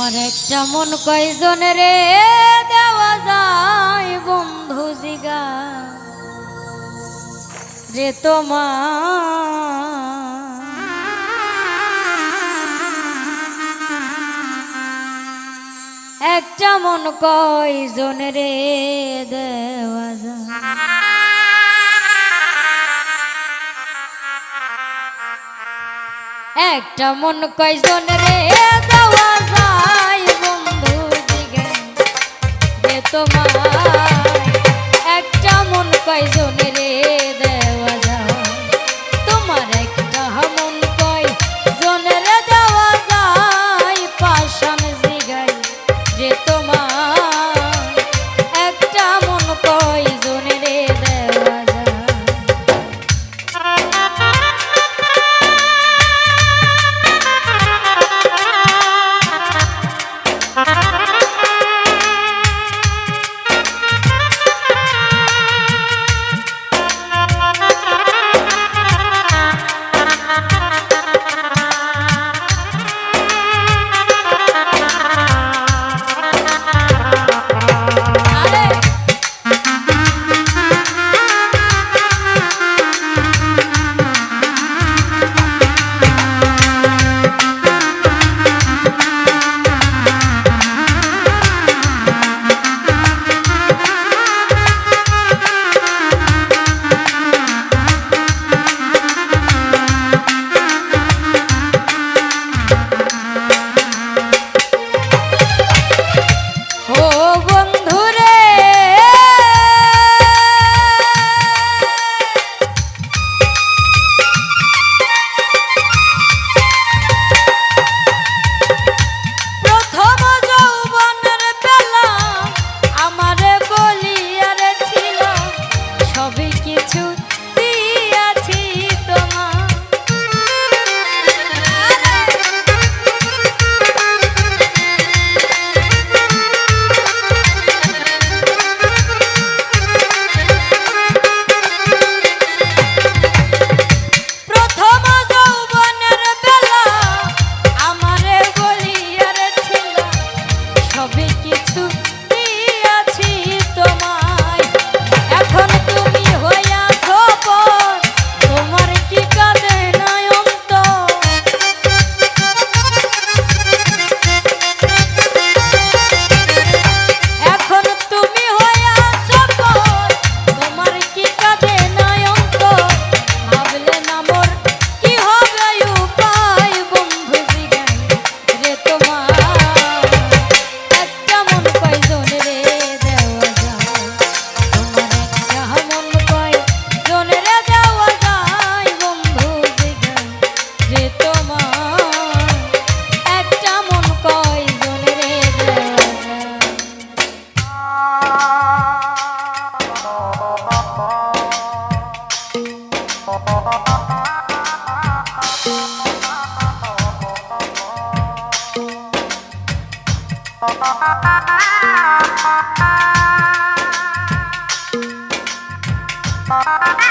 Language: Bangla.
আমার একটা মন কয়জন রে? দেওয়া যায় বন্ধু জিগা রে তোমার একটা মন কয়জন রে? দেওয়া যায়। একটা মন কয়জন রে? তোমার Bye.